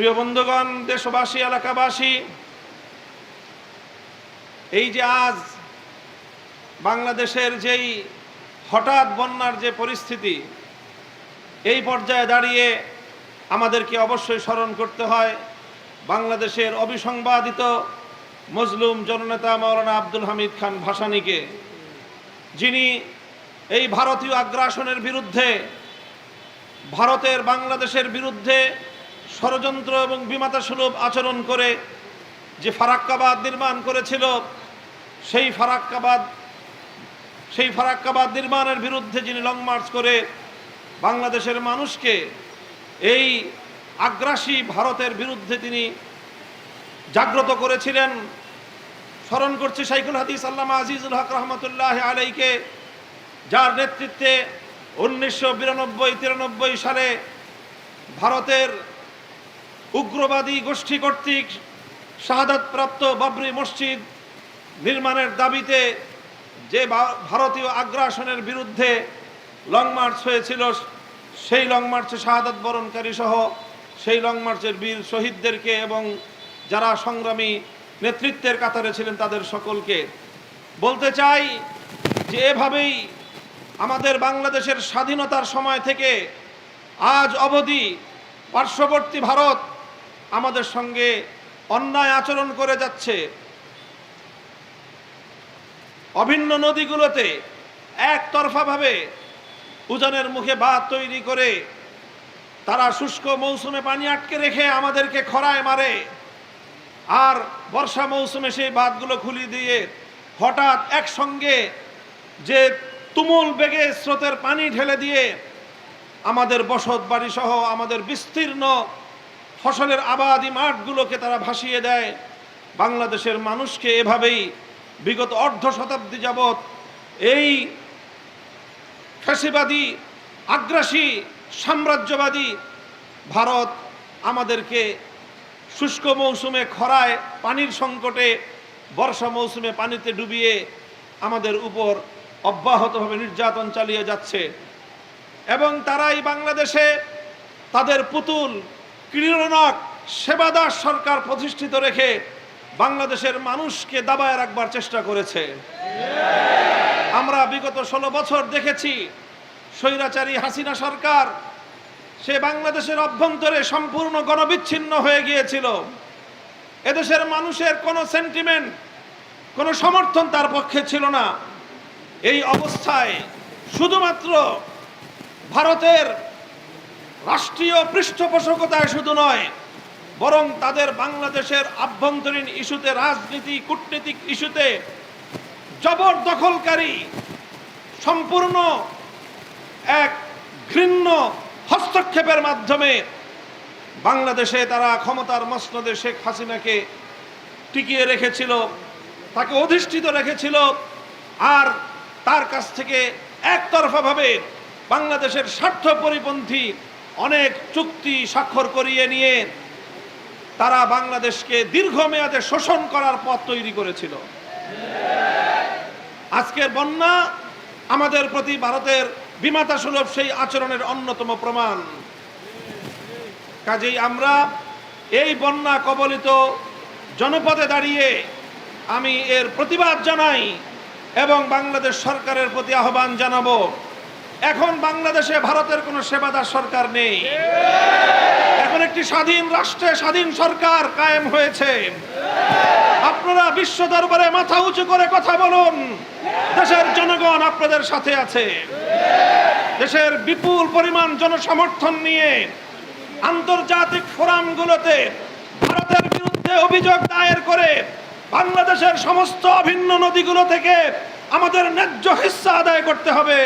প্রিয় বন্ধুগণ, দেশবাসী, এলাকাবাসী, এই যে আজ বাংলাদেশের যেই হঠাৎ বন্যার যে পরিস্থিতি, এই পর্যায়ে দাঁড়িয়ে আমাদেরকে অবশ্যই স্মরণ করতে হয় বাংলাদেশের অবিসংবাদিত মজলুম জননেতা মৌলানা আব্দুল হামিদ খান ভাসানিকে, যিনি এই ভারতীয় আগ্রাসনের বিরুদ্ধে, ভারতের বাংলাদেশের বিরুদ্ধে ষড়যন্ত্র এবং বিমাতা সুলভ আচরণ করে যে ফারাক্কাবাদ নির্মাণ করেছিল, সেই ফারাক্কাবাদ সেই ফারাক্কাবাদ নির্মাণের বিরুদ্ধে যিনি লং মার্চ করে বাংলাদেশের মানুষকে এই আগ্রাসী ভারতের বিরুদ্ধে তিনি জাগ্রত করেছিলেন। স্মরণ করছি শাইখুল হাদিস আল্লামা আজিজুল হক রহমতুল্লাহ আলাইকে, যার নেতৃত্বে উনিশশো বিরানব্বই তিরানব্বই সালে ভারতের উগ্রবাদী গোষ্ঠী কর্তৃক শাহাদাতপ্রাপ্ত বাবরি মসজিদ নির্মাণের দাবিতে যে ভারতীয় আগ্রাসনের বিরুদ্ধে লং মার্চ হয়েছিল, সেই লং মার্চে শাহাদাত বরণকারী সহ সেই লং মার্চের বীর শহীদদেরকে এবং যারা সংগ্রামী নেতৃত্বের কাতারে ছিলেন তাদের সকলকে বলতে চাই যে এভাবেই আমাদের বাংলাদেশের স্বাধীনতার সময় থেকে আজ অবধি পার্শ্ববর্তী ভারত আমাদের সঙ্গে অন্যায় আচরণ করে যাচ্ছে। অভিন্ন নদীগুলোতে একতরফাভাবে উজানের মুখে বাঁধ তৈরি করে তারা শুষ্ক মৌসুমে পানি আটকে রেখে আমাদেরকে খরায় মারে। আর বর্ষা মৌসুমে সেই বাঁধগুলো খুলি দিয়ে হঠাৎ একসঙ্গে যে তুমুল বেগে স্রোতের পানি ঢেলে দিয়ে আমাদের বসত বাড়ি সহ আমাদের বিস্তীর্ণ ফসলের আবাদি মাঠগুলোকে তারা ভাসিয়ে দেয়। বাংলাদেশের মানুষকে এভাবেই বিগত অর্ধ শতাব্দী যাবৎ এই ফ্যাসিবাদী, আগ্রাসী, সাম্রাজ্যবাদী ভারত আমাদেরকে শুষ্ক মৌসুমে খরায় পানির সংকটে, বর্ষা মৌসুমে পানিতে ডুবিয়ে আমাদের উপর অব্যাহতভাবে নির্যাতন চালিয়ে যাচ্ছে। এবং তারাই বাংলাদেশে তাদের পুতুল ক্রীড়নক সেবাদাস সরকার প্রতিষ্ঠিত রেখে বাংলাদেশের মানুষকে দাবায় রাখবার চেষ্টা করেছে। আমরা বিগত ষোলো বছর দেখেছি স্বৈরাচারী হাসিনা সরকার সে বাংলাদেশের অভ্যন্তরে সম্পূর্ণ গণবিচ্ছিন্ন হয়ে গিয়েছিল। এদেশের মানুষের কোনো সেন্টিমেন্ট কোনো সমর্থন তার পক্ষে ছিল না। এই অবস্থায় শুধুমাত্র ভারতের রাষ্ট্রীয় পৃষ্ঠপোষকতায় শুধু নয়, বরং তাদের বাংলাদেশের আভ্যন্তরীণ ইস্যুতে, রাজনীতি, কূটনীতিক ইস্যুতে জবরদখলকারী, সম্পূর্ণ এক ঘৃণ্য হস্তক্ষেপের মাধ্যমে বাংলাদেশে তারা ক্ষমতার মসনদে শেখ হাসিনাকে টিকিয়ে রেখেছিল, তাকে অধিষ্ঠিত রেখেছিল, আর তার কাছ থেকে একতরফাভাবে বাংলাদেশের স্বার্থ পরিপন্থী অনেক চুক্তি স্বাক্ষর করিয়ে নিয়ে তারা বাংলাদেশকে দীর্ঘমেয়াদে শোষণ করার পথ তৈরি করেছিল। আজকের বন্যা আমাদের প্রতি ভারতের বিমাতা সুলভ সেই আচরণের অন্যতম প্রমাণ। কাজেই আমরা এই বন্যা কবলিত জনপদে দাঁড়িয়ে আমি এর প্রতিবাদ জানাই এবং বাংলাদেশ সরকারের প্রতি আহ্বান জানাব। এখন বাংলাদেশে ভারতের কোনো সেবাদার সরকার নেই। এখন একটি স্বাধীন রাষ্ট্রে স্বাধীন সরকার কায়েম হয়েছে। আপনারা বিশ্ব দরবারে মাথা উঁচু করে কথা বলুন। দেশের জনগণ আপনাদের সাথে আছে। দেশের বিপুল পরিমাণ জনসমর্থন নিয়ে আন্তর্জাতিক ফোরামগুলোতে ভারতের বিরুদ্ধে অভিযোগ দায়ের করে বাংলাদেশের সমস্ত অভিন্ন নদীগুলো থেকে আমাদের ন্যায্য হিস্সা আদায় করতে হবে।